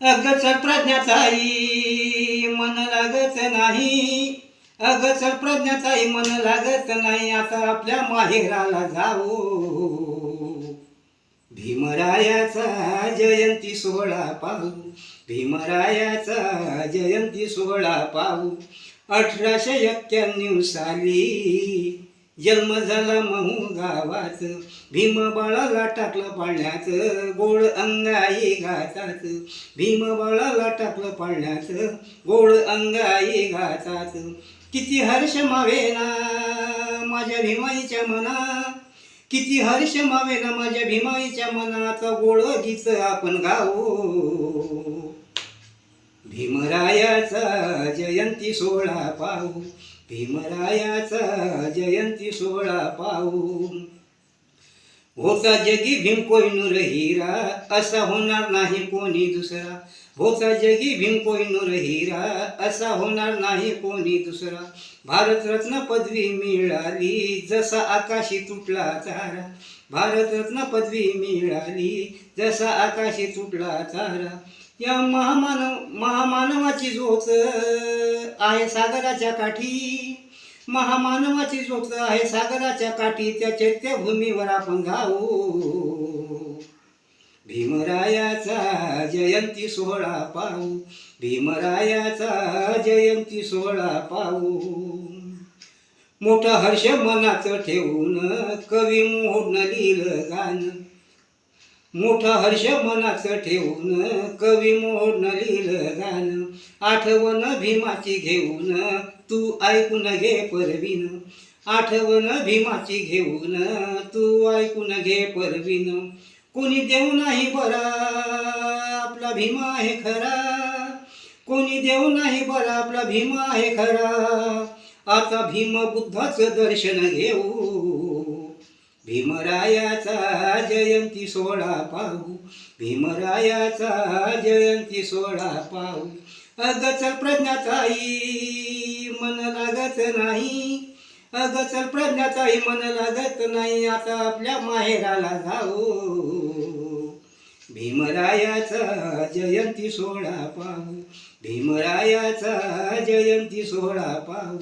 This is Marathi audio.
अगचल प्रज्ञाताई मन लागत नाही. अगचल प्रज्ञाताई मन लागत नाही. आता आपल्या माहेराला जाऊ. भीमरायाचा जयंती सोहळा पाहू. भीमरायाचा जयंती सोहळा पाहू. अठराशे एक्क्याण्णव साली जन्म झाला महू गावात. भीम बाळाला टाकलं पाळण्यात. गोड अंगाई घातात. भीम बाळाला टाकलं पाळण्यात. गोड अंगाई घातात. किती हर्ष मावेना माझ्या भीमाईच्या मना. किती हर्ष मावेना माझ्या भीमाईच्या मनाचा गोड गीत आपण गाऊ. भीमरायाचा जयंती सोहळा पाहू. भीमरायाचा जयंती सोहळा पाहू होता जगी भीम कोयनूर हिरा असा होणार नाही कोणी दुसरा. होता जगी भीम कोयनूर हिरा असा होणार नाही कोणी दुसरा. भारतरत्न पदवी मिळाली जसा आकाशी तुटला तारा. भारतरत्न पदवी मिळाली जसा आकाशी तुटला तारा. या महामानव महामानवाची झोत आहे सागराच्या काठी. महामानवाची झोत आहे सागराच्या काठी त्या चैत्यभूमीवर आपण गाऊ भीमरायाचा जयंती सोहळा पाहू. भीमरायाचा जयंती सोहळा पाहू. मोठा हर्ष मनात ठेवून कवी मोडनं लिहिलं गाणं. मोठा हर्ष मनात ठेवून कवी मोहन लिहिलं गाणं आठवण भीमाची घेऊन तू ऐकून घे परवीन. आठवण भीमाची घेऊन तू ऐकून घे परवीन. कोणी देव नाही बरा आपला भीमा आहे खरा. कोणी देव नाही बरा आपला भीमा आहे खरा. आता भीम बुद्धाचं दर्शन घेऊ. भीमरायाचा जयंती सोळा पाहू. भीमरायाचा जयंती सोळा पाहू. अगचल प्रज्ञाताई मन लागत नाही. अगचल प्रज्ञाताई मन लागत नाही. आता आपल्या माहेराला जाऊ. भीमरायाचा जयंती सोळा पाहू. भीमरायाचा जयंती सोळा पाहू.